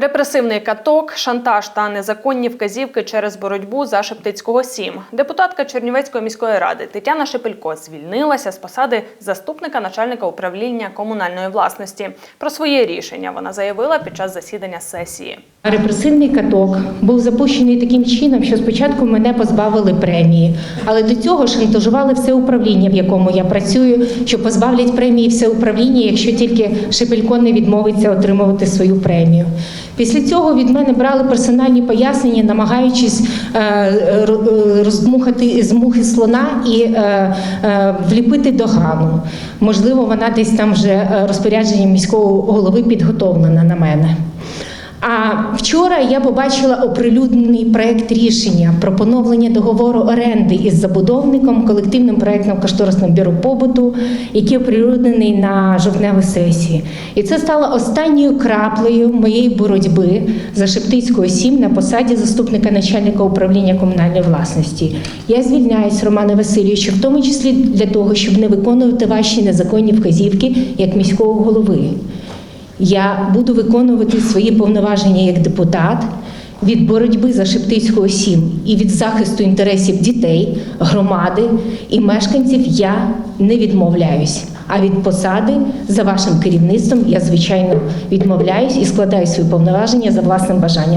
Репресивний каток, шантаж та незаконні вказівки через боротьбу за Шептицького 7. Депутатка Чернівецької міської ради Тетяна Шепелько звільнилася з посади заступника начальника управління комунальної власності. Про своє рішення вона заявила під час засідання сесії. Репресивний каток був запущений таким чином, що спочатку мене позбавили премії, але до цього шантажували все управління, в якому я працюю, що позбавлять премії все управління, якщо тільки Шепелько не відмовиться отримувати свою премію. Після цього від мене брали персональні пояснення, намагаючись е, е, роздмухати з мухи слона і вліпити до догану. Можливо, вона десь там вже е, розпорядженням міського голови підготовлена на мене. А вчора я побачила оприлюднений проект рішення про поновлення договору оренди із забудовником колективним проектом кошторисним бюро побуту, який оприлюднений на жовтневій сесії. І це стало останньою краплею моєї боротьби за Шептицького 7 на посаді заступника начальника управління комунальної власності. Я звільняюсь, Романе Васильовичу, в тому числі для того, щоб не виконувати ваші незаконні вказівки як міського голови. Я буду виконувати свої повноваження як депутат від боротьби за Шептицького 7 і від захисту інтересів дітей, громади і мешканців я не відмовляюсь. А від посади за вашим керівництвом я звичайно відмовляюсь і складаю свої повноваження за власним бажанням.